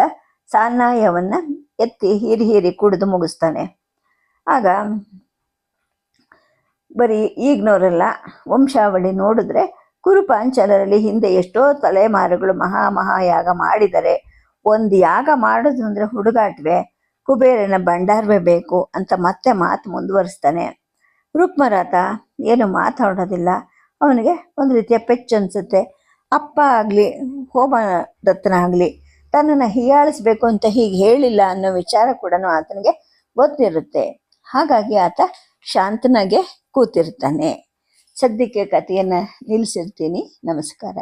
ಸಾನ್ನಾಯವನ್ನ ಎತ್ತಿ ಹೀರಿ ಹೀರಿ ಕುಡಿದು ಮುಗಿಸ್ತಾನೆ. ಆಗ ಬರೀ ಈಗಿನವರೆಲ್ಲ ವಂಶಾವಳಿ ನೋಡಿದ್ರೆ ಕುರುಪಾಂಚಲರಲ್ಲಿ ಹಿಂದೆ ಎಷ್ಟೋ ತಲೆಮಾರುಗಳು ಮಹಾ ಮಹಾಯಾಗ ಮಾಡಿದರೆ, ಒಂದು ಯಾಗ ಮಾಡೋದು ಅಂದರೆ ಹುಡುಗಾಟ್ವೆ, ಕುಬೇರನ ಭಂಡಾರ್ವೆ ಬೇಕು ಅಂತ ಮತ್ತೆ ಮಾತು ಮುಂದುವರಿಸ್ತಾನೆ. ರುಕ್ಮರಾತ ಏನು ಮಾತಾಡೋದಿಲ್ಲ. ಅವನಿಗೆ ಒಂದು ರೀತಿಯ ಪೆಚ್ಚು ಅನಿಸುತ್ತೆ. ಅಪ್ಪ ಆಗಲಿ, ಹೋಮ ದತ್ತನ ಆಗಲಿ, ತನ್ನನ್ನು ಹೀಯಾಳಿಸ್ಬೇಕು ಅಂತ ಹೀಗೆ ಹೇಳಿಲ್ಲ ಅನ್ನೋ ವಿಚಾರ ಕೂಡ ಆತನಿಗೆ ಗೊತ್ತಿರುತ್ತೆ. ಹಾಗಾಗಿ ಆತ ಶಾಂತನಾಗೆ ಕೂತಿರ್ತಾನೆ. ಸದ್ಯಕ್ಕೆ ಕಥೆಯನ್ನು ನಿಲ್ಲಿಸಿರ್ತೀನಿ ನಮಸ್ಕಾರ.